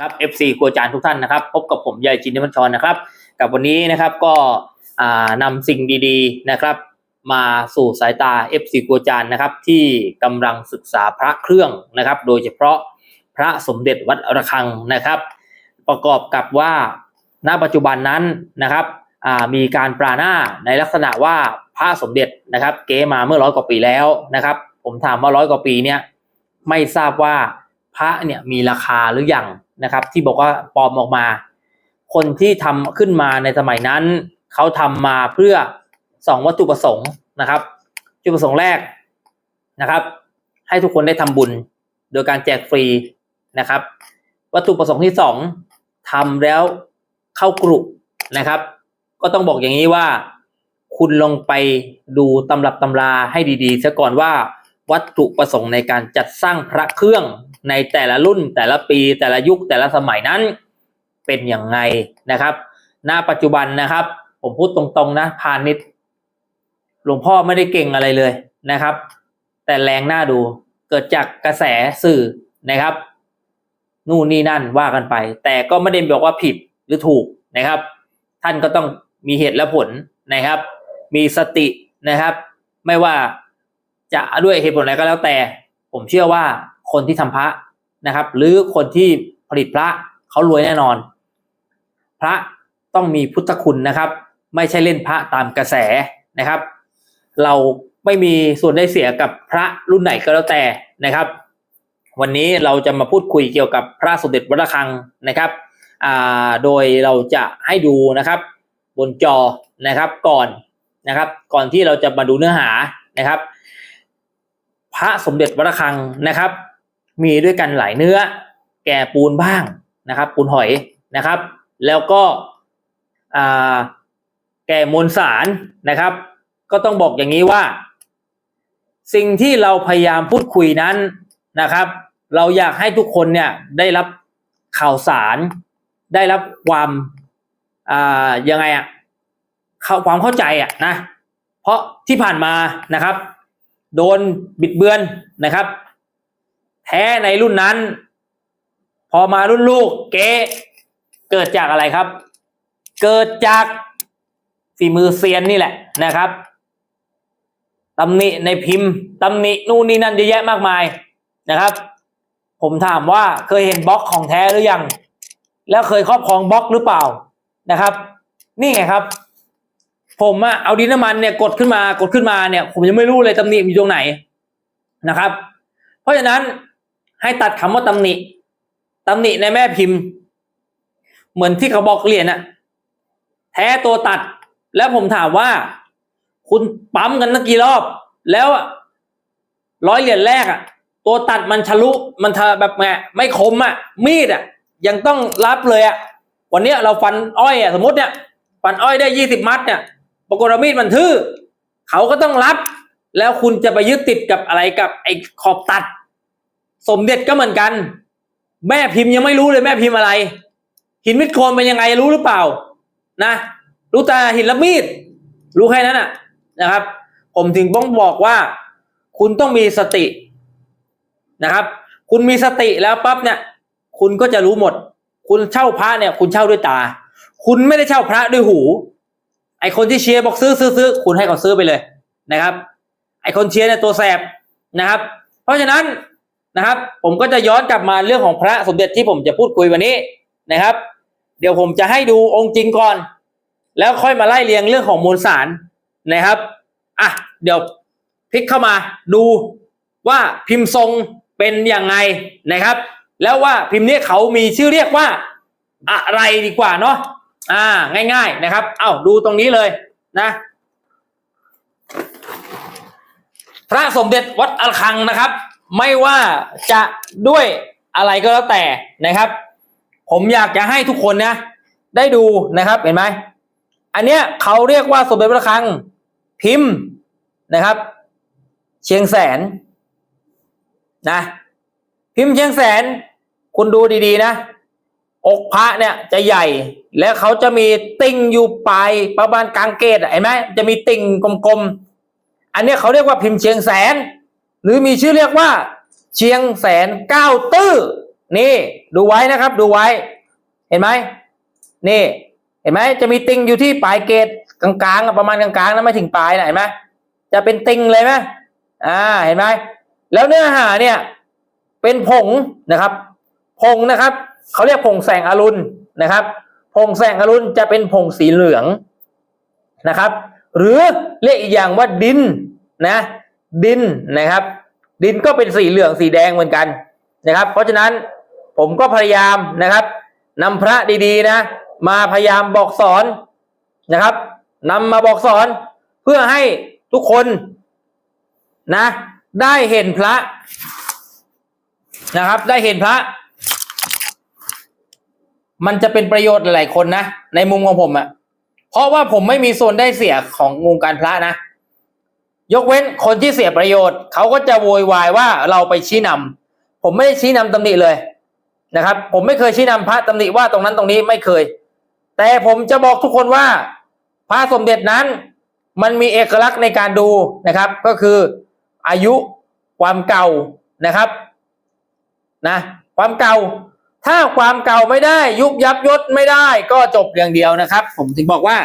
ครับ FC ครัวจานทุกท่านนะครับ พบกับผมยายจินนิมัญชรนะครับ กับวันนี้นะครับก็นำสิ่งดีๆนะครับ มาสู่สายตา FC ครัวจานนะครับ ที่กำลังศึกษาพระเครื่องนะครับ โดยเฉพาะพระสมเด็จวัดระฆังนะครับ ประกอบกับว่าณปัจจุบันนั้นนะครับมีการปราหน้าในลักษณะว่าพระสมเด็จนะครับ เก๋มาเมื่อร้อยกว่าปีแล้วนะครับ ผมถามว่าร้อยกว่าปีเนี่ยไม่ทราบว่าพระเนี่ยมีราคาหรือยัง นะครับ ที่บอกว่าปลอมออกมา คนที่ทำขึ้นมาในสมัยนั้น เขาทำมาเพื่อสองวัตถุประสงค์นะครับ จุดประสงค์แรกนะครับ ให้ทุกคนได้ทำบุญ โดยการแจกฟรีนะครับ วัตถุประสงค์ที่สองทำแล้วเข้ากรุนะครับ ก็ต้องบอกอย่างนี้ว่า คุณลงไปดูตำรับตำราให้ดีๆซะก่อนว่าวัตถุประสงค์ในการจัดสร้างพระเครื่อง ในแต่ละรุ่นแต่ละปีแต่ละยุคแต่ละสมัยนั้นเป็นอย่างไงนะครับณปัจจุบันนะครับ ผมพูดตรงๆนะพาณิชย์หลวงพ่อไม่ได้เก่งอะไรเลยนะครับ แต่แรงหน้าดูเกิดจากกระแสสื่อนะครับ นู่นนี่นั่นว่ากันไป แต่ก็ไม่ได้บอกว่าผิดหรือถูกนะครับ ท่านก็ต้องมีเหตุและผลนะครับ มีสตินะครับ ไม่ว่าจะด้วยเหตุผลอะไรก็แล้วแต่ ผมเชื่อว่า คนที่ทำพระนะครับ หรือคนที่ผลิตพระเขารวยแน่นอน พระต้องมีพุทธคุณนะครับ ไม่ใช่เล่นพระตามกระแสนะครับ เราไม่มีส่วนได้เสียกับพระรุ่นไหนก็แล้วแต่นะครับ วันนี้เราจะมาพูดคุยเกี่ยวกับพระสมเด็จวัดระฆังนะครับโดยเราจะให้ดูนะครับ บนจอนะครับก่อนนะครับ ก่อนที่เราจะมาดูเนื้อหานะครับ พระสมเด็จวัดระฆังนะครับ มีด้วยกันหลายเนื้อ แก่ปูนบ้างนะครับ ปูนหอยนะครับ แล้วก็แก่มวลสารนะครับ ก็ต้องบอกอย่างนี้ว่า สิ่งที่เราพยายามพูดคุยนั้นนะครับ เราอยากให้ทุกคนเนี่ยได้รับข่าวสาร ได้รับความอ่ายังไงอะความเข้าใจอะนะเพราะที่ผ่านมานะครับ โดนบิดเบือนนะครับ แท้ในรุ่นนั้น พอมารุ่นลูกเก๊เกิดจากอะไรครับ เกิดจากฝีมือเซียนนี่แหละนะครับตำหนิในพิมพ์ตำหนินู่นนี่นั่นเยอะแยะมากมายนะครับ ผมถามว่าเคยเห็นบล็อกของแท้หรือยัง แล้วเคยครอบครองบล็อกหรือเปล่านะครับ นี่ไงครับ ผมอะเอาดินน้ำมันเนี่ยกดขึ้นมากดขึ้นมาเนี่ย ผมยังไม่รู้เลยตำหนิอยู่ตรงไหนนะครับ เพราะฉะนั้น ให้ตัดคำว่าตำหนิตำหนิในแม่พิมพ์ เหมือนที่เขาบอกเรียญอะแท้ตัวตัด แล้วผมถามว่า คุณปั๊มกันตั้งกี่รอบ แล้วอะร้อยเหรียญแรกอะตัวตัดมันทะลุมันทะแบบไงไม่คมอะมีดอะยังต้องรับเลยอะวันนี้เราฟันอ้อยอะสมมติเนี่ยฟันอ้อยได้ยี่สิบมัดเนี่ยปรากฏว่ามีดมันทื่อเขาก็ต้องรับ แล้วคุณจะไปยึดติดกับอะไรกับไอ้ขอบตัด สมเด็จก็เหมือนกัน แม่พิมพ์ยังไม่รู้เลยแม่พิมพ์อะไร หินมิดโคนเป็นยังไงรู้หรือเปล่า นะ รู้แต่หินละมีด รู้แค่นั้นน่ะนะครับ ผมถึงต้องบอกว่า คุณต้องมีสตินะครับ คุณมีสติแล้วปั๊บเนี่ย คุณก็จะรู้หมด คุณเช่าพระเนี่ย คุณเช่าด้วยตา คุณไม่ได้เช่าพระด้วยหู ไอคนที่เชียร์บอกซื้อซื้อซื้อคุณให้เขาซื้อไปเลยนะครับ ไอคนเชียร์เนี่ยตัวแสบนะครับ เพราะฉะนั้น นะครับ ผมก็จะย้อนกลับมาเรื่องของพระสมเด็จที่ผมจะพูดคุยวันนี้นะครับ เดี๋ยวผมจะให้ดูองค์จริงก่อน แล้วค่อยมาไล่เรียงเรื่องของมวลสารนะครับอะเดี๋ยวพลิกเข้ามาดูว่าพิมพ์ทรงเป็นยังไงนะครับ แล้วว่าพิมพ์นี้เขามีชื่อเรียกว่าอะไรดีกว่าเนาะอ่า ง่าย ๆนะครับ เอ้าดูตรงนี้เลยนะ พระสมเด็จวัดอัลคังนะครับ ไม่ว่าจะด้วยอะไรก็แล้วแต่นะครับ ผมอยากจะให้ทุกคนนะ ได้ดูนะครับเห็นไหมอันเนี้ยเขาเรียกว่าสมเด็จวัดระฆังพิมพ์นะครับ เชียงแสนนะพิมพ์เชียงแสน คุณดูดีๆนะ อกพระเนี่ยจะใหญ่แล้วเขาจะมีติ่งอยู่ปลายประมาณกลางเกตเห็นไหมจะมีติ่งกลมๆอันเนี้ยเขาเรียกว่าพิมพ์เชียงแสน หรือมีชื่อเรียกว่า เชียงแสนเก้าตื้อนี่ดูไว้นะครับดูไว้ เห็นไหมนี่ เห็นไหมจะมีติงอยู่ที่ปลายเกตกลางๆประมาณกลางๆนะไม่ถึงปลายนะเห็นไหมจะเป็นติงเลยไหมอ่าเห็นไหมแล้วเนื้อหาเนี่ยเป็นผงนะครับ ผงนะครับเขาเรียกผงแสงอรุณนะครับผงแสงอรุณจะเป็นผงสีเหลืองนะครับ หรือเรียกอีกอย่างว่าดินนะ ดินนะครับ ดินก็เป็นสีเหลืองสีแดงเหมือนกันนะครับ เพราะฉะนั้นผมก็พยายามนะครับนำพระดีๆนะ มาพยายามบอกสอนนะครับนำมาบอกสอนเพื่อให้ทุกคนนะ ได้เห็นพระนะครับ ได้เห็นพระ มันจะเป็นประโยชน์หลายคนนะ ในมุมของผมอะ่ะเพราะว่าผมไม่มีส่วนได้เสียของวงการพระนะ ยกเว้นคนที่เสียประโยชน์ เขาก็จะโวยวายว่าเราไปชี้นำผมไม่ได้ชี้นำตำหนิเลยนะครับ ผมไม่เคยชี้นำพระตำหนิว่าตรงนั้นตรงนี้ไม่เคย แต่ผมจะบอกทุกคนว่า พระสมเด็จนั้น มันมีเอกลักษณ์ในการดูนะครับ ก็คืออายุความเก่านะครับนะความเก่า ถ้าความเก่าไม่ได้ ยุบยับยศไม่ได้ ก็จบอย่างเดียวนะครับ ผมถึงบอกว่า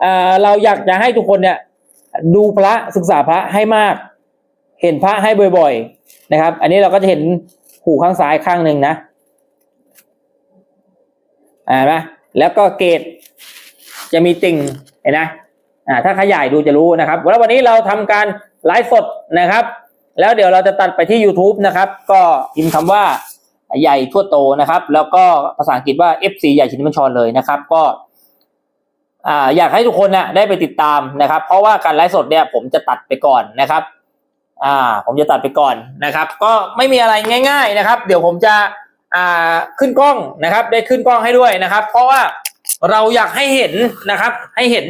เเราอยากจะให้ทุกคนเนี่ย ดูพระศึกษาพระให้มาก เห็นพระให้บ่อย ๆนะครับ อันนี้เราก็จะเห็นหูข้างซ้ายข้างหนึ่งนะอ่านไหมแล้วก็เกตจะมีติ่งเห็นไหมอ่าถ้าขยายดูจะรู้นะครับแล้ววันนี้เราทำการไลฟ์สดนะครับ แล้วเดี๋ยวเราจะตัดไปที่ YouTube นะครับ ก็พิมพ์คำว่าใหญ่ทั่วโตนะครับ แล้วก็ภาษาอังกฤษว่า FC ใหญ่ชินมัญชรเลยนะครับ ก็ อ่าอยากให้ทุกคนนะได้ไปติดตามนะครับ เพราะว่าการไลฟ์สดเนี่ยผมจะตัดไปก่อนนะครับอ่าผมจะตัดไปก่อนนะครับ ก็ไม่มีอะไรง่าย ๆนะครับ เดี๋ยวผมจะอ่าขึ้นกล้องนะครับ ได้ขึ้นกล้องให้ด้วยนะครับ เพราะว่าเราอยากให้เห็นนะครับ ให้เห็น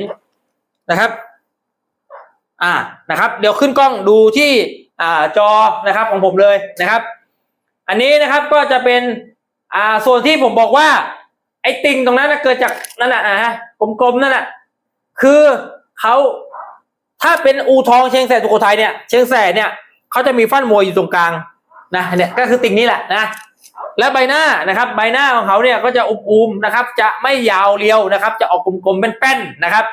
นะครับ อ่านะครับ เดี๋ยวขึ้นกล้องดูที่อ่าจอนะครับของผมเลยนะครับ อันนี้นะครับก็จะเป็นอ่าส่วนที่ผมบอกว่า ไอ้ติ่งตรงนั้นนะเกิดจากนั่นน่ะนะฮะกลมๆนั่นน่ะ คือเขาถ้าเป็นอูทองเชียงแสนสุโขทัยเนี่ยเชียงแสนเนี่ยเขาจะมีฟันมวยอยู่ตรงกลางนะเนี่ยก็คือติ่งนี้แหละนะและใบหน้านะครับ ใบหน้าของเขาเนี่ยก็จะอุบๆนะครับ จะไม่ยาวเรียวนะครับ จะออกกลมๆเป็นแป้นๆนะครับ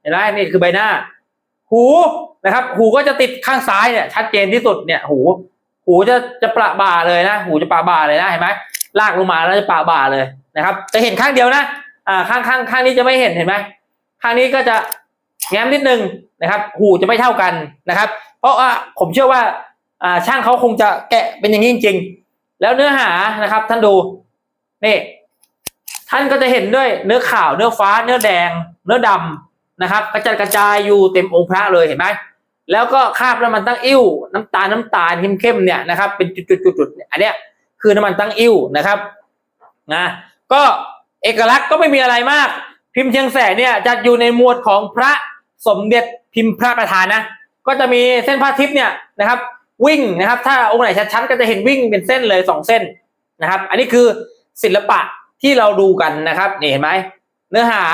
เห็นไหมนี่คือใบหน้า หูนะครับ หูก็จะติดข้างซ้ายเนี่ยชัดเจนที่สุดเนี่ย หู หูจะจะประบ่าเลยนะ หูจะประบ่าเลยนะเห็นไหมลากลงมาแล้วจะประบ่าเลย นะครับ จะเห็นข้างเดียวนะอ่าข้างข้างข้างนี้จะไม่เห็นเห็นไหมข้างนี้ก็จะแง้มนิดนึงนะครับ หูจะไม่เท่ากันนะครับ เพราะว่าผมเชื่อว่าอ่าช่างเขาคงจะแกะเป็นอย่างนี้จริงๆ แล้วเนื้อหานะครับ ท่านดูนี่ท่านก็จะเห็นด้วยเนื้อขาวเนื้อฟ้า เนื้อแดง เนื้อดำนะครับ กระจายกระจายอยู่เต็มองค์พระเลยเห็นไหมแล้วก็คาบน้ำมันตั้งอิ่วน้ำตาลน้ำตาลเข้มๆเนี่ยนะครับ เป็นจุดๆๆๆอันเนี้ยคือน้ำมันตั้งอิ่วนะครับนะ ก็เอกลักษณ์ก็ไม่มีอะไรมาก พิมพ์เชียงแสนเนี่ยจะอยู่ในหมวดของพระสมเด็จพิมพ์พระประธานนะ ก็จะมีเส้นผ้าทิพย์เนี่ยนะครับ วิ่งนะครับ ถ้าองค์ไหนชัดๆก็จะเห็นวิ่งเป็นเส้นเลยสองเส้นนะครับ อันนี้คือศิลปะที่เราดูกันนะครับนี่เห็นไหมเนื้อหา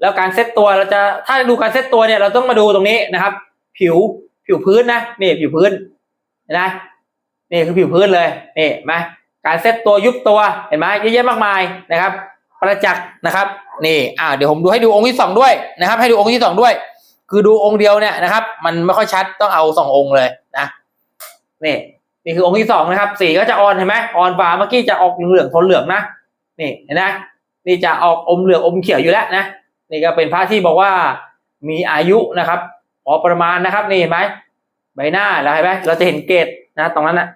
แล้วการเซตตัวเราจะถ้าดูการเซตตัวเนี่ยเราต้องมาดูตรงนี้นะครับ ผิวผิวพื้นนะนี่ผิวพื้นเห็นไหมนี่คือผิวพื้นเลยนี่เห็นไหม การเซตตัวยุบตัวเห็นไหมเยอะแยะมากมายนะครับ ประจักษ์นะครับนี่อ่าเดี๋ยวผมดูให้ดูองค์ที่สองด้วยนะครับ ให้ดูองค์ที่สองด้วย คือดูองค์เดียวเนี่ยนะครับ มันไม่ค่อยชัดต้องเอาสององค์เลยนะนี่นี่คือองค์ที่สองนะครับสีก็จะอ่อนเห็นไหมอ่อนฟ้าเมื่อกี้จะออกเหลืองโทนเหลืองนะนี่เห็นไหมนี่จะออกอมเหลืองอมเขียวอยู่แล้วนะนี่ก็เป็นพระที่บอกว่ามีอายุนะครับพอประมาณนะครับนี่เห็นไหมใบหน้าเราเห็นไหมเราจะเห็นเกตนะ ตรงนั้นนะ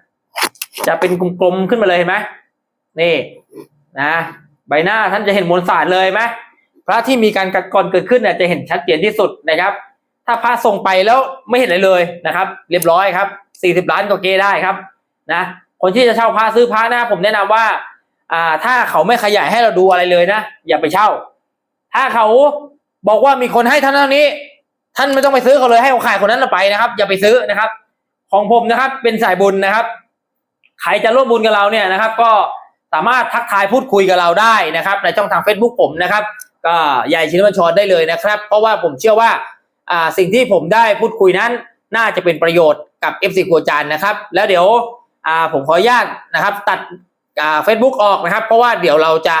จะเป็นกลมๆขึ้นมาเลยเห็นไหมนี่นะใบหน้าท่านจะเห็นมวลสารเลยไหมพระที่มีการกัดกร่อนเกิดขึ้นเนี่ยจะเห็นชัดเจนที่สุดนะครับ ถ้าพระส่งไปแล้วไม่เห็นอะไรเลยนะครับ เรียบร้อยครับสี่สิบล้านก็เกได้ครับนะคนที่จะเช่าพระซื้อพระนะผมแนะนำว่าอ่าถ้าเขาไม่ขยายให้เราดูอะไรเลยนะ อย่าไปเช่า ถ้าเขาบอกว่ามีคนให้ท่านั้นนี้ ท่านไม่ต้องไปซื้อเขาเลยให้เขาขายคนนั้นเราไปนะครับ อย่าไปซื้อนะครับ ของผมนะครับเป็นสายบุญนะครับ ใครจะร่วมบุญกับเราเนี่ยนะครับ ก็สามารถทักทายพูดคุยกับเราได้นะครับ ในช่องทาง Facebook ผมนะครับ ก็ใหญ่ชินวัญชรได้เลยนะครับ เพราะว่าผมเชื่อว่าสิ่งที่ผมได้พูดคุยนั้น น่าจะเป็นประโยชน์กับ FC ครัวจานนะครับ แล้วเดี๋ยวผมขออนุญาตนะครับ ตัดเฟซบุ๊กออกนะครับ เพราะว่าเดี๋ยวเราจะ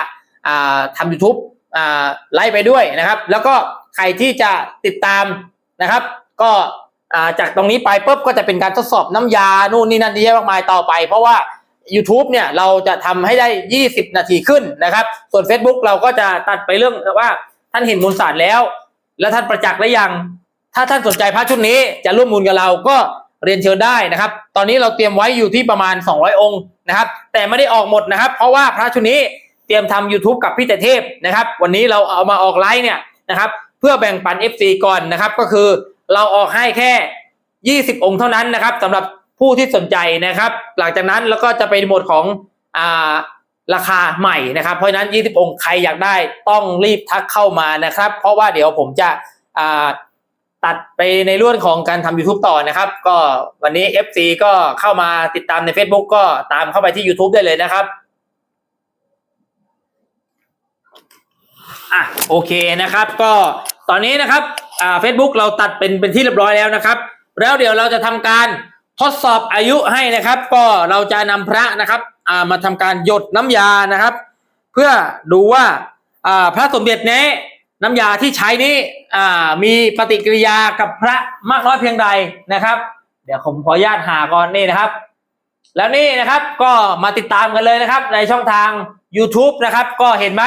าทำ YouTube อ่าไล่ไปด้วยนะครับ แล้วก็ใครที่จะติดตามนะครับ ก็ จากตรงนี้ไปปุ๊บก็จะเป็นการทดสอบน้ำยานู่นนี่นั่นเยอะมากมายต่อไป เพราะว่า YouTube เนี่ยเราจะทำให้ได้ 20 นาทีขึ้นนะครับ ส่วน Facebook เราก็จะตัดไปเรื่องว่าท่านเห็นมูลสารแล้ว แล้วท่านประจักษ์หรือยัง ถ้าท่านสนใจพระชุดนี้จะร่วมมูลกับเราก็เรียนเชิญได้นะครับ ตอนนี้เราเตรียมไว้อยู่ที่ประมาณ 200 องค์นะครับ แต่ไม่ได้ออกหมดนะครับ เพราะว่าพระชุดนี้เตรียมทำ YouTube กับพี่แต่เทพนะครับ วันนี้เราเอามาออกไลฟ์เนี่ยนะครับ เพื่อแบ่งปัน FC ก่อนนะครับ ก็คือ เราออกให้แค่ 20 องค์เท่านั้นนะครับสำหรับผู้ที่สนใจนะครับ หลังจากนั้นแล้วก็จะเป็นโหมดของอ่าราคาใหม่นะครับ เพราะฉะนั้น 20 องค์ใครอยากได้ต้องรีบทักเข้ามานะครับ เพราะว่าเดี๋ยวผมจะอ่าตัดไปในเรื่องของการทำ YouTube ต่อนะครับ ก็วันนี้ FC ก็เข้ามาติดตามใน Facebook ก็ตามเข้าไปที่ YouTube ได้เลยนะครับอะโอเคนะครับ ก็ตอนนี้นะครับ อ่า Facebook เราตัดเป็นเป็นที่เรียบร้อยแล้วนะครับ แล้วเดี๋ยวเราจะทำการทดสอบอายุให้นะครับ ก็เราจะนำพระนะครับอ่ามาทำการหยดน้ำยานะครับ เพื่อดูว่าอ่าพระสมเด็จเนี้น้ำยาที่ใช้นี้อ่ามีปฏิกิริยากับพระมากน้อยเพียงใดนะครับ เดี๋ยวผมขออนุญาตหาก่อนนี่นะครับ แล้วนี่นะครับก็มาติดตามกันเลยนะครับ ในช่องทาง YouTube นะครับ ก็เห็นไหม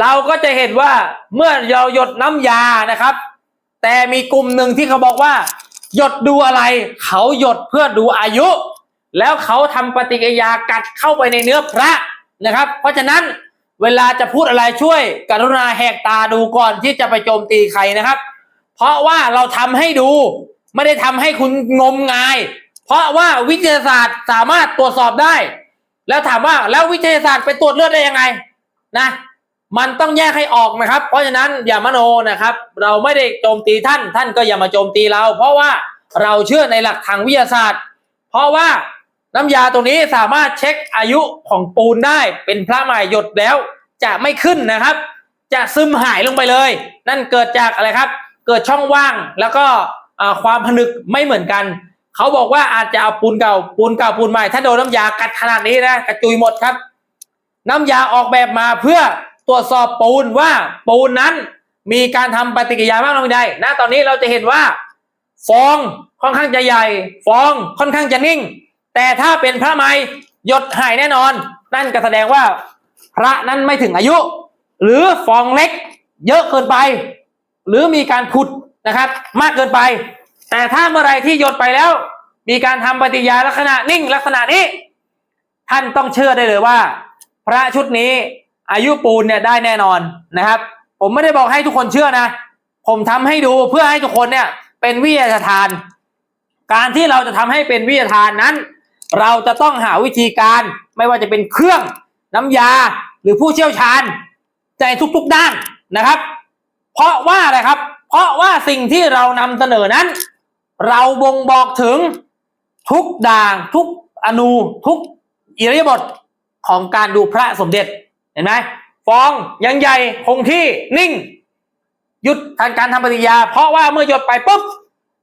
เราก็จะเห็นว่าเมื่อเราหยดน้ำยานะครับ แต่มีกลุ่มหนึ่งที่เขาบอกว่า หยดดูอะไร เขาหยดเพื่อดูอายุ แล้วเขาทำปฏิกิริยากัดเข้าไปในเนื้อพระนะครับ เพราะฉะนั้นเวลาจะพูดอะไรช่วย กรุณาแหกตาดูก่อนที่จะไปโจมตีใครนะครับ เพราะว่าเราทำให้ดู ไม่ได้ทำให้คุณงมงาย เพราะว่าวิทยาศาสตร์สามารถตรวจสอบได้ แล้วถามว่าแล้ววิทยาศาสตร์ไปตรวจเลือดได้ยังไงนะ มันต้องแยกให้ออกนะครับ เพราะฉะนั้นอย่ามโนนะครับ เราไม่ได้โจมตีท่าน ท่านก็อย่ามาโจมตีเรา เพราะว่าเราเชื่อในหลักทางวิทยาศาสตร์ เพราะว่าน้ำยาตัวนี้สามารถเช็คอายุของปูนได้ เป็นพระใหม่หยดแล้ว จะไม่ขึ้นนะครับ จะซึมหายลงไปเลย นั่นเกิดจากอะไรครับ เกิดช่องว่างแล้วก็ความผนึกไม่เหมือนกัน เขาบอกว่าอาจจะเอาปูนเก่าปูนเก่าปูนใหม่ ถ้าโดนน้ำยากัดขนาดนี้นะกระจุยหมดครับ น้ำยาออกแบบมาเพื่อ ตรวจสอบปูนว่าปูนนั้นมีการทำปฏิกิริยามากน้อยเพียงใดณตอนนี้เราจะเห็นว่า ฟองค่อนข้างจะใหญ่ ฟองค่อนข้างจะนิ่ง แต่ถ้าเป็นพระไม้หยดหายแน่นอน นั่นก็แสดงว่า พระนั้นไม่ถึงอายุ หรือฟองเล็กเยอะเกินไป หรือมีการผุดนะครับ มากเกินไป แต่ถ้าเมื่อไรที่หยดไปแล้ว มีการทำปฏิกิริยาลักษณะนิ่งลักษณะนี้ ท่านต้องเชื่อได้เลยว่า พระชุดนี้ อายุปูนเนี่ยได้แน่นอนนะครับ ผมไม่ได้บอกให้ทุกคนเชื่อนะ ผมทำให้ดูเพื่อให้ทุกคนเนี่ยเป็นวิทยาทาน การที่เราจะทำให้เป็นวิทยาทานนั้น เราจะต้องหาวิธีการไม่ว่าจะเป็นเครื่องน้ำยาหรือผู้เชี่ยวชาญในทุกๆด้านนะครับ เพราะว่าอะไรครับ เพราะว่าสิ่งที่เรานำเสนอนั้น เราบ่งบอกถึงทุกด่างทุกอนูทุกอิริยาบถของการดูพระสมเด็จ ห็นไหมฟองยังใหญ่คงที่นิ่ง หยุดทางการทำปฏิยา เพราะว่าเมื่อหยดไปปุ๊บ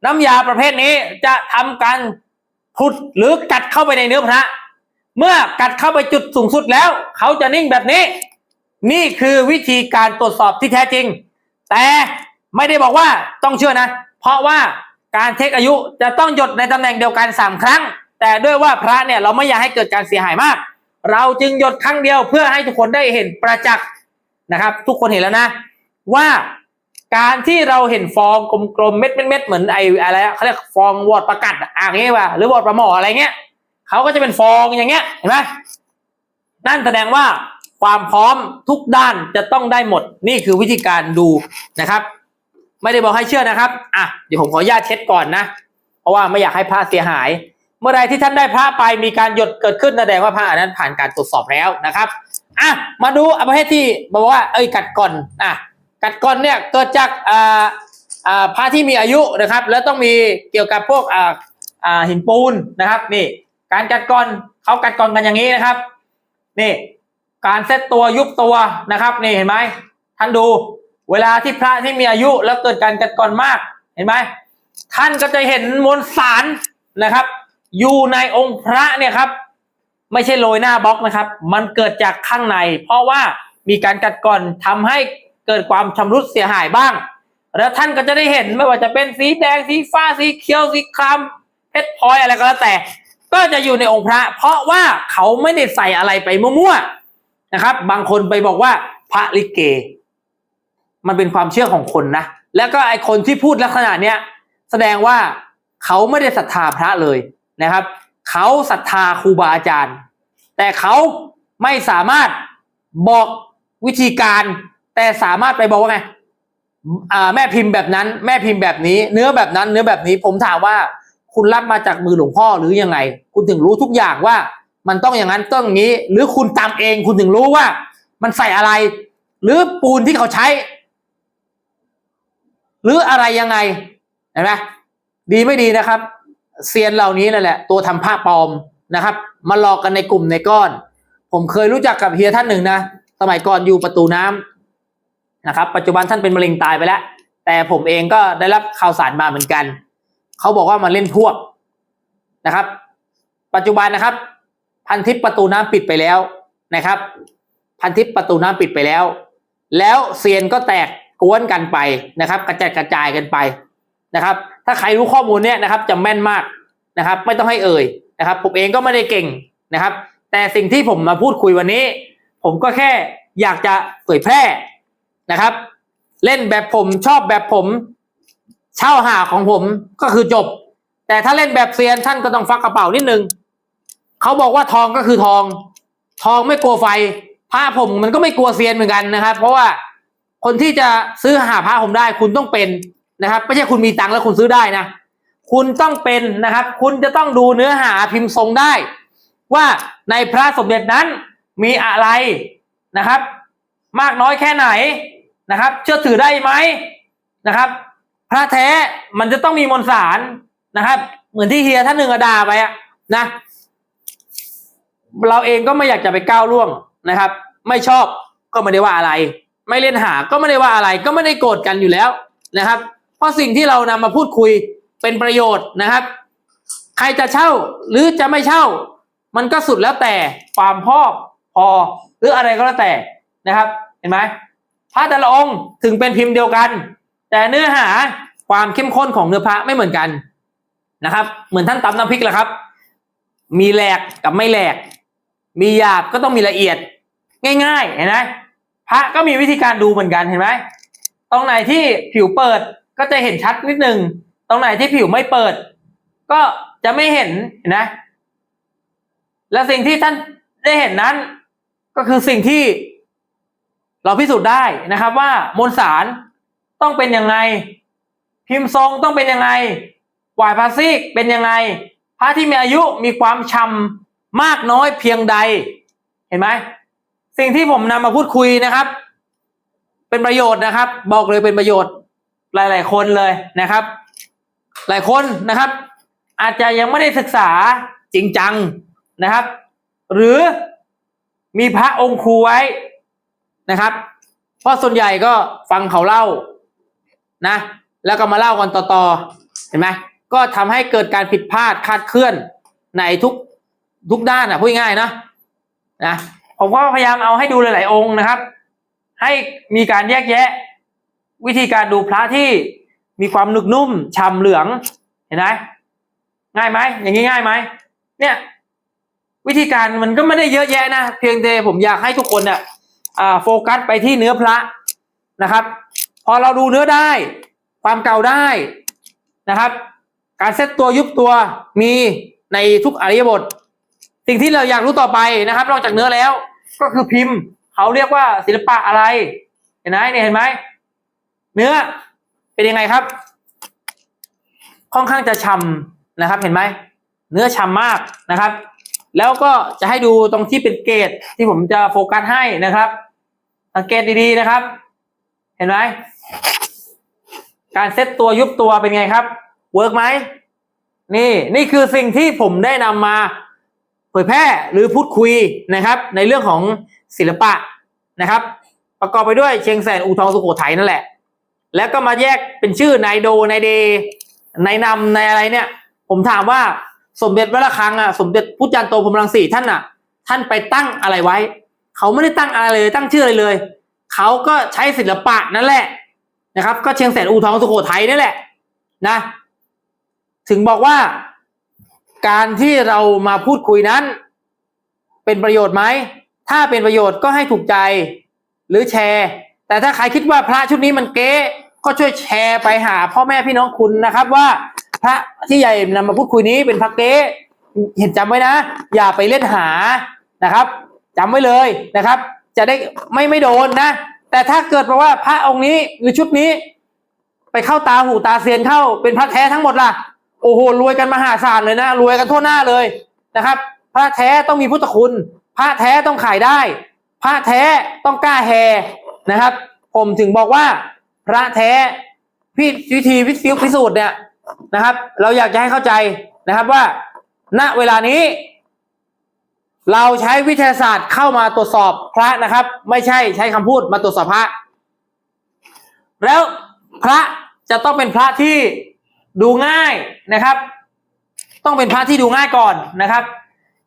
น้ำยาประเภทนี้จะทำการพุดหรือกัดเข้าไปในเนื้อพระ เมื่อกัดเข้าไปจุดสูงสุดแล้ว เขาจะนิ่งแบบนี้ นี่คือวิธีการตรวจสอบที่แท้จริง แต่ไม่ได้บอกว่าต้องเชื่อนะ เพราะว่าการเทคอายุจะต้องหยดในตำแหน่งเดียวกันสามครั้ง แต่ด้วยว่าพระเนี่ยเราไม่อยากให้เกิดการเสียหายมาก เราจึงหยดครั้งเดียวเพื่อให้ทุกคนได้เห็นประจักษ์นะครับ ทุกคนเห็นแล้วนะ ว่าการที่เราเห็นฟองกลมๆเม็ดๆเม็ดเหมือนไอ้อะไรเขาเรียกฟองวอดประกัดอ่างงี้ว่าหรือวอดประหมออะไรเงี้ยเขาก็จะเป็นฟองอย่างเงี้ยเห็นไหมนั่นแสดงว่าความพร้อมทุกด้านจะต้องได้หมดนี่คือวิธีการดูนะครับ ไม่ได้บอกให้เชื่อนะครับอะเดี๋ยวผมขออนุญาตเช็ดก่อนนะ เพราะว่าไม่อยากให้พระเสียหาย มื่อไรที่ท่านได้พระไปมีการหยดเกิดขึ้นแสดงว่าพระอันนั้นผ่านการตรวจสอบแล้วนะครับอะมาดูประเภทที่บอกว่าเอ้ยกัดก่อนอะกัดก่อนเนี่ยเกิดจากอ่าอ่าพระที่มีอายุนะครับ แล้วต้องมีเกี่ยวกับพวกอ่าอ่าหินปูนนะครับนี่การกัดก่อนเขากัดก่อนกันอย่างนี้นะครับนี่การเซตตัวยุบตัวนะครับนี่เห็นไหมท่านดูเวลาที่พระที่มีอายุแล้วเกิดการกัดกร่อนมากเห็นไหมท่านก็จะเห็นมวลสารนะครับ อยู่ในองค์พระเนี่ยครับ ไม่ใช่โรยหน้าบล็อกนะครับ มันเกิดจากข้างใน เพราะว่ามีการกัดกร่อนทำให้เกิดความชำรุดเสียหายบ้าง แล้วท่านก็จะได้เห็นไม่ว่าจะเป็นสีแดงสีฟ้าสีเขียวสีคล้ำเพชรพลอยอะไรก็แล้วแต่ ก็จะอยู่ในองค์พระ เพราะว่าเขาไม่ได้ใส่อะไรไปมั่วๆนะครับ บางคนไปบอกว่าพระลิเก มันเป็นความเชื่อของคนนะแล้วก็ไอคนที่พูดลักษณะเนี้ยแสดงว่าเขาไม่ได้ศรัทธาพระเลย นะครับเขาศรัทธาครูบาอาจารย์ แต่เขาไม่สามารถบอกวิธีการ แต่สามารถไปบอกว่าไงแม่พิมพ์แบบนั้น แม่พิมพ์แบบนี้ เนื้อแบบนั้น เนื้อแบบนี้ผมถามว่าคุณรับมาจากมือหลวงพ่อหรือยังไง คุณถึงรู้ทุกอย่างว่ามันต้องอย่างนั้นต้องอย่างนี้ หรือคุณตามเองคุณถึงรู้ว่า มันใส่อะไร หรือปูนที่เขาใช้ หรืออะไรยังไงเห็นไหมดีไม่ดีนะครับ เซียนเหล่านี้นั่นแหละ ตัวทำผ้าปลอมนะครับ มาหลอกกันในกลุ่มในก้อน ผมเคยรู้จักกับเฮียท่านหนึ่งนะ สมัยก่อนอยู่ประตูน้ำนะครับ ปัจจุบันท่านเป็นมะเร็งตายไปแล้ว แต่ผมเองก็ได้รับข่าวสารมาเหมือนกัน เขาบอกว่ามาเล่นพวกนะครับ ปัจจุบันนะครับ พันทิปประตูน้ำปิดไปแล้วนะครับ พันทิปประตูน้ำปิดไปแล้ว แล้วเซียนก็แตกกวนกันไปนะครับ กระจัดกระจายกันไปนะครับ ถ้าใครรู้ข้อมูลเนี่ยนะครับจะแม่นมากนะครับ ไม่ต้องให้เอ่ยนะครับ ผมเองก็ไม่ได้เก่งนะครับ แต่สิ่งที่ผมมาพูดคุยวันนี้ ผมก็แค่อยากจะเผยแพร่นะครับ เล่นแบบผมชอบแบบผม เช่าหาของผมก็คือจบ แต่ถ้าเล่นแบบเซียนท่านก็ต้องฟักกระเป๋านิดนึงเขาบอกว่าทองก็คือทอง ทองไม่กลัวไฟผ้าผมมันก็ไม่กลัวเซียนเหมือนกันนะครับ เพราะว่าคนที่จะซื้อหาผ้าผมได้คุณต้องเป็น นะครับไม่ใช่คุณมีตังค์แล้วคุณซื้อได้นะ คุณต้องเป็นนะครับ คุณจะต้องดูเนื้อหาพิมพ์ทรงได้ ว่าในพระสมเด็จนั้นมีอะไรนะครับ มากน้อยแค่ไหนนะครับ เชื่อถือได้ไหมนะครับ พระแท้มันจะต้องมีมวลสารนะครับ เหมือนที่เฮียท่านหนึ่งอดาไปอะนะ เราเองก็ไม่อยากจะไปก้าวล่วงนะครับ ไม่ชอบก็ไม่ได้ว่าอะไร ไม่เล่นหาก็ไม่ได้ว่าอะไร ก็ไม่ได้โกรธกันอยู่แล้วนะครับ เพราะสิ่งที่เรานำมาพูดคุยเป็นประโยชน์นะครับ ใครจะเช่าหรือจะไม่เช่า มันก็สุดแล้วแต่ความพอพอหรืออะไรก็แล้วแต่นะครับ เห็นไหมพระแต่ละองค์ถึงเป็นพิมพ์เดียวกัน แต่เนื้อหาความเข้มข้นของเนื้อพระไม่เหมือนกันนะครับ เหมือนท่านตำน้ำพริกแหละครับ มีแหลกกับไม่แหลก มีหยาบก็ต้องมีละเอียด ง่าย ๆ เห็นไหมพระก็มีวิธีการดูเหมือนกันเห็นไหมตรงไหนที่ผิวเปิด ก็จะเห็นชัดนิดนึง ตรงไหนที่ผิวไม่เปิด ก็จะไม่เห็นนไหมและสิ่งที่ท่านได้เห็นนั้น ก็คือสิ่งที่ เราพิสูจน์ได้นะครับ ว่ามวลสารต้องเป็นยังไง พิมพ์ทรงต้องเป็นยังไงวายพาซิกเป็นยังไงพระที่มีอายุมีความชำมากน้อยเพียงใด เห็นไหมสิ่งที่ผมนำมาพูดคุยนะครับ เป็นประโยชน์นะครับ บอกเลยเป็นประโยชน์ หลาย ๆ คนเลยนะครับ หลายคนนะครับ อาจจะยังไม่ได้ศึกษาจริงจังนะครับ หรือมีพระองค์ครูไว้นะครับ เพราะส่วนใหญ่ก็ฟังเขาเล่านะ แล้วก็มาเล่ากันต่อๆเห็นไหมก็ทำให้เกิดการผิดพลาดคาดเคลื่อนในทุกทุกด้านอะพูดง่ายๆนะนะผมก็พยายามเอาให้ดูหลาย ๆ องค์นะครับ ให้มีการแยกแยะ วิธีการดูพระที่มีความหนึกนุ่มฉ่ำเหลืองเห็นไหมง่ายไหมอย่างนี้ง่ายไหมเนี่ยวิธีการมันก็ไม่ได้เยอะแยะนะเพียงแต่ผมอยากให้ทุกคนเนี่ยโฟกัสไปที่เนื้อพระนะครับ พอเราดูเนื้อได้ ความเก่าได้นะครับ การเซตตัวยุบตัวมีในทุกอริยบท สิ่งที่เราอยากรู้ต่อไปนะครับ นอกจากเนื้อแล้ว ก็คือพิมพ์ เขาเรียกว่าศิลปะอะไร เห็นไหมเนี่ยเห็นไหม เนื้อเป็นยังไงครับ ค่อนข้างจะฉ่ำนะครับ เห็นไหมเนื้อฉ่ำมากนะครับ แล้วก็จะให้ดูตรงที่เป็นเกตที่ผมจะโฟกัสให้นะครับ สังเกตดีๆนะครับ เห็นไหมการเซตตัวยุบตัวเป็นไงครับเวิร์กไหมนี่นี่คือสิ่งที่ผมได้นำมาเผยแพร่หรือพูดคุยนะครับ ในเรื่องของศิลปะนะครับ ประกอบไปด้วยเชียงแสนอูทองสุโขทัยนั่นแหละ แล้วก็มาแยกเป็นชื่อนายโดนายเดนายนำนายอะไรเนี่ย ผมถามว่าสมเด็จวัดระฆังอะสมเด็จพุทธจารย์โตพรมรังสีท่านอะ ท่านไปตั้งอะไรไว้ เขาไม่ได้ตั้งอะไรเลย ตั้งชื่ออะไรเลย เขาก็ใช้ศิลปะนั่นแหละนะครับ ก็เชียงแสนอูทองสุโขทัยนั่แหละนะ ถึงบอกว่าการที่เรามาพูดคุยนั้น เป็นประโยชน์ไหม ถ้าเป็นประโยชน์ก็ให้ถูกใจหรือแชร์ แต่ถ้าใครคิดว่าพระชุดนี้มันเก๊ ก็ช่วยแชร์ไปหาพ่อแม่พี่น้องคุณนะครับว่าพระที่ใหญ่นำมาพูดคุยนี้เป็นพระเก๊เห็นจำไว้นะ อย่าไปเล่นหานะครับจำไว้เลยนะครับ จะได้ไม่ไม่โดนนะ แต่ถ้าเกิดมาว่าพระองค์นี้หรือชุดนี้ ไปเข้าตาหูตาเซียนเข้าเป็นพระแท้ทั้งหมดล่ะโอ้โหรวยกันมหาศาลเลยนะรวยกันทั่วหน้าเลยนะครับ พระแท้ต้องมีพุทธคุณ พระแท้ต้องขายได้ พระแท้ต้องกล้าแฮนะครับ ผมถึงบอกว่า พระแท้พิวิธีวิธีพิสูจน์เนี่ยนะครับ เราอยากจะให้เข้าใจนะครับว่า ณเวลานี้ เราใช้วิทยาศาสตร์เข้ามาตรวจสอบพระนะครับ ไม่ใช่ใช้คำพูดมาตรวจสอบพระ แล้วพระจะต้องเป็นพระที่ดูง่ายนะครับ ต้องเป็นพระที่ดูง่ายก่อนนะครับ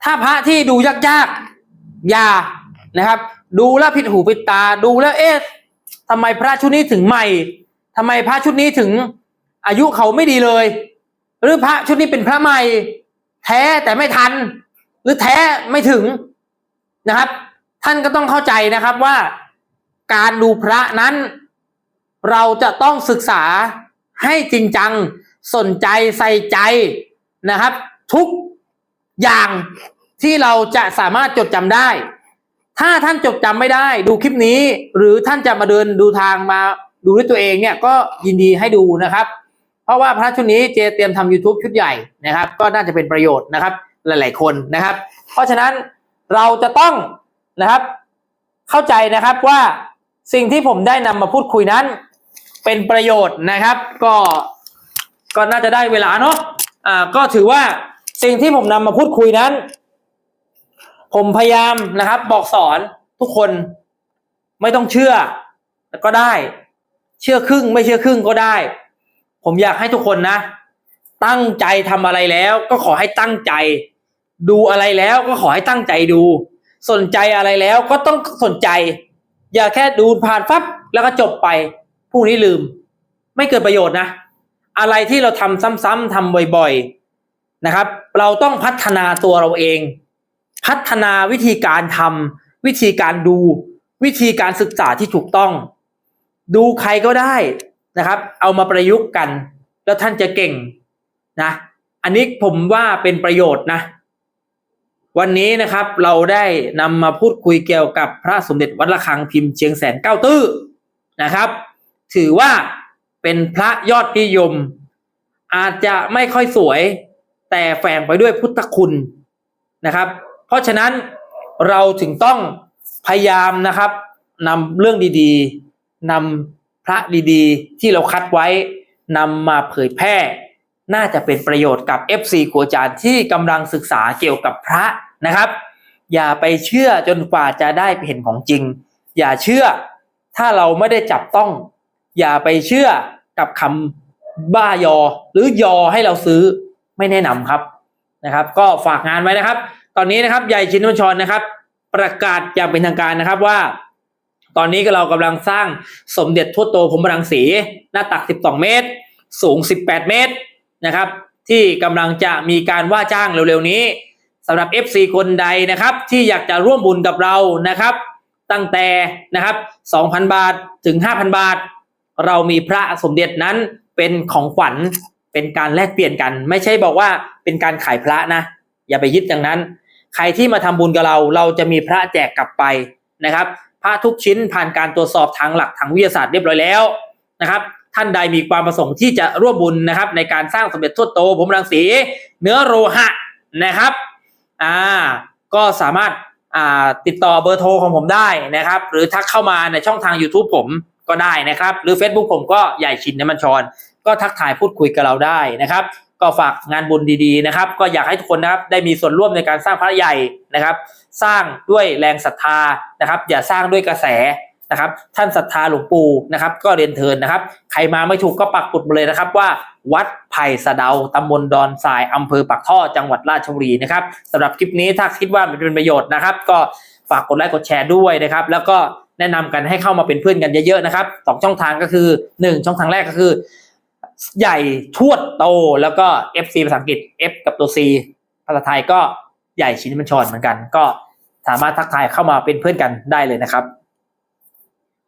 ถ้าพระที่ดูยากๆอย่านะครับ ดูแล้วผิดหูผิดตาดูแล้วเอ๊ะ ทำไมพระชุดนี้ถึงใหม่ทำไมพระชุดนี้ถึงอายุเขาไม่ดีเลย หรือพระชุดนี้เป็นพระใหม่ แท้แต่ไม่ทัน หรือแท้ไม่ถึงนะครับ ท่านก็ต้องเข้าใจนะครับว่าการดูพระนั้น เราจะต้องศึกษาให้จริงจังสนใจใส่ใจนะครับ ทุกอย่างที่เราจะสามารถจดจำได้ ถ้าท่านจดจำไม่ได้ดูคลิปนี้ หรือท่านจะมาเดินดูทางมาดูด้วยตัวเองเนี่ยก็ยินดีให้ดูนะครับ เพราะว่าพระชุดนี้เจเตรียมทำ YouTube ชุดใหญ่นะครับ ก็น่าจะเป็นประโยชน์นะครับ หลาย ๆ คนนะครับ เพราะฉะนั้นเราจะต้องนะครับ เข้าใจนะครับว่าสิ่งที่ผมได้นำมาพูดคุยนั้น เป็นประโยชน์นะครับ ก็ก็น่าจะได้เวลาเนาะอ่าก็ถือว่าสิ่งที่ผมนำมาพูดคุยนั้น ผมพยายามนะครับ บอกสอนทุกคนไม่ต้องเชื่อก็ได้ เชื่อครึ่งไม่เชื่อครึ่งก็ได้ ผมอยากให้ทุกคนนะ ตั้งใจทำอะไรแล้วก็ขอให้ตั้งใจ ดูอะไรแล้วก็ขอให้ตั้งใจดู สนใจอะไรแล้วก็ต้องสนใจ อย่าแค่ดูผ่านปั๊บแล้วก็จบไปพรุ่งนี้ลืม ไม่เกิดประโยชน์นะ อะไรที่เราทำซ้ำๆทำบ่อย ๆนะครับ เราต้องพัฒนาตัวเราเอง พัฒนาวิธีการทำวิธีการดู วิธีการศึกษาที่ถูกต้อง ดูใครก็ได้นะครับ เอามาประยุกต์กัน แล้วท่านจะเก่งนะ อันนี้ผมว่าเป็นประโยชน์นะ วันนี้นะครับเราได้นำมาพูดคุยเกี่ยวกับพระสมเด็จวัดระฆังพิมพ์เชียงแสนเก้าตื้อนะครับ ถือว่าเป็นพระยอดนิยม อาจจะไม่ค่อยสวย แต่แฝงไปด้วยพุทธคุณนะครับ เพราะฉะนั้นเราถึงต้องพยายามนะครับนำเรื่องดีๆนำพระดีๆ ที่เราคัดไว้นำมาเผยแพร่ น่าจะเป็นประโยชน์กับ FC ครูอาจารย์ที่กำลังศึกษาเกี่ยวกับพระนะครับ อย่าไปเชื่อจนกว่าจะได้เห็นของจริง อย่าเชื่อถ้าเราไม่ได้จับต้อง อย่าไปเชื่อกับคำบ้ายอหรือยอให้เราซื้อไม่แนะนำครับนะครับ ก็ฝากงานไว้นะครับ ตอนนี้นะครับใหญ่ชินวัชรนะครับ ประกาศอย่างเป็นทางการนะครับว่า ตอนนี้เรากำลังสร้างสมเด็จทั่วโตพรมรังสี หน้าตัก 12 เมตร สูง 18 เมตรนะครับ ที่กำลังจะมีการว่าจ้างเร็วๆนี้สำหรับ FC คนใดนะครับ ที่อยากจะร่วมบุญกับเรานะครับ ตั้งแต่นะครับ 2,000 บาทถึง 5,000 บาท เรามีพระสมเด็จนั้นเป็นของขวัญเป็นการแลกเปลี่ยนกัน ไม่ใช่บอกว่าเป็นการขายพระนะ อย่าไปยึดอย่างนั้น ใครที่มาทำบุญกับเรา เราจะมีพระแจกกลับไปนะครับ พระทุกชิ้นผ่านการตรวจสอบทางหลักทางวิทยาศาสตร์เรียบร้อยแล้วนะครับ ท่านใดมีความประสงค์ที่จะร่วมบุญนะครับ ในการสร้างสมเด็จทั่วโตผมรังสี เนื้อโลหะนะครับอ่าก็สามารถอ่าติดต่อเบอร์โทรของผมได้นะครับ หรือทักเข้ามาในช่องทาง YouTube ผมก็ได้นะครับ หรือ Facebook ผมก็ใหญ่ชินน้ำมันชรก็ทักทายพูดคุยกับเราได้นะครับ ก็ฝากงานบุญดีๆนะครับ ก็อยากให้ทุกคนนะครับได้มีส่วนร่วมในการสร้างพระใหญ่นะครับ สร้างด้วยแรงศรัทธานะครับ อย่าสร้างด้วยกระแสนะครับท่านศรัทธาหลวงปู่นะครับ ก็เรียนเทิญนะครับ ใครมาไม่ถูกก็ปักปุดมาเลยนะครับ ว่าวัดไผ่สะเดาตำบลดอนทรายอำเภอปากท่อจังหวัดราชบุรีนะครับสำหรับคลิปนี้ถ้าคิดว่ามันเป็นประโยชน์นะครับ ก็ฝากกดไลค์กดแชร์ด้วยนะครับ แล้วก็แนะนำกันให้เข้ามาเป็นเพื่อนกันเยอะๆนะครับสองช่องทางก็คือหนึ่งช่องทางแรกก็คือ ใหญ่ชวดโตแล้วก็ FC ภาษาอังกฤษ F กับตัว C ภาษาไทยก็ใหญ่ชิ้นมันชอนเหมือนกัน ก็สามารถทักทายเข้ามาเป็นเพื่อนกันได้เลยนะครับ